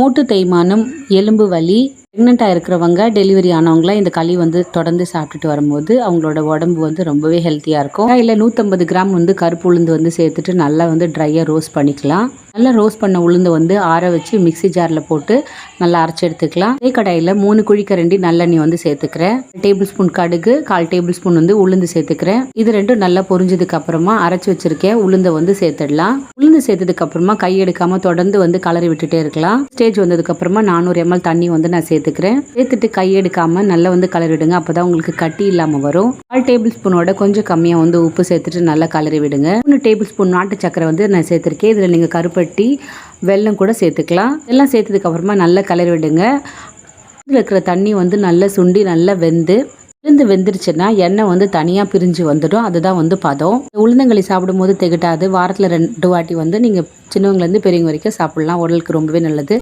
மூட்டு தேய்மானம் எலும்பு வலி ப்ரெக்னெண்ட்டாக இருக்கிறவங்க டெலிவரி ஆனவங்களாம் இந்த களி வந்து தொடர்ந்து சாப்பிட்டுட்டு வரும்போது அவங்களோட உடம்பு வந்து ரொம்பவே ஹெல்த்தியாக இருக்கும். இல்லை நூற்றம்பது கிராம் வந்து கருப்பு உளுந்து வந்து சேர்த்துட்டு நல்லா வந்து ட்ரையாக ரோஸ்ட் பண்ணிக்கலாம். நல்லா ரோஸ்ட் பண்ண உளுந்து வந்து ஆற வச்சு மிக்ஸி ஜாரில் போட்டு நல்லா அரைச்சி எடுத்துக்கலாம். அதே கடாயில் மூணு குழிக்கரண்டி நல்லெண்ணெய் வந்து சேர்த்துக்கிறேன். டேபிள் ஸ்பூன் கடுகு கால் டேபிள் ஸ்பூன் வந்து உளுந்து சேர்த்துக்கிறேன். இது ரெண்டும் நல்லா பொரிஞ்சதுக்கு அப்புறமா அரைச்சி வச்சிருக்கேன். உளுந்தை வந்து சேர்த்துடலாம். உளுந்து சேர்த்ததுக்கு அப்புறமா கை எடுக்காம தொடர்ந்து வந்து கலரி விட்டுட்டே இருக்கலாம். ஸ்டேஜ் வந்ததுக்கு அப்புறமா நானூறு எம்எல் தண்ணி வந்து நான் சேர்த்துக்கிறேன். சேர்த்துட்டு கை எடுக்காம நல்லா வந்து கலரி விடுங்க. அப்பதான் உங்களுக்கு கட்டி இல்லாம வரும். கால் டேபிள் ஸ்பூனோட கொஞ்சம் கம்மியா வந்து உப்பு சேர்த்துட்டு நல்லா கலரி விடுங்க. மூணு டேபிள் ஸ்பூன் நாட்டு சக்கரை வந்து நான் சேர்த்துருக்கேன். இதுல நீங்க கருப்பட்டி வெல்லம் கூட சேர்த்துக்கலாம். எல்லாம் சேர்த்ததுக்கு அப்புறமா நல்லா கலரி விடுங்க. இருக்கிற தண்ணி வந்து நல்லா சுண்டி நல்லா வெந்து உளுந்து வெந்துருச்சுன்னா எண்ணெய் வந்து தனியாக பிரிஞ்சு வந்துடும். அதுதான் வந்து பதம். உளுந்தங்களி சாப்பிடும்போது திகட்டாது. வாரத்தில் ரெண்டு வாட்டி வந்து நீங்கள் சின்னவங்கலேருந்து பெரியவங்க வரைக்கும் சாப்பிட்லாம். உடலுக்கு ரொம்பவே நல்லது.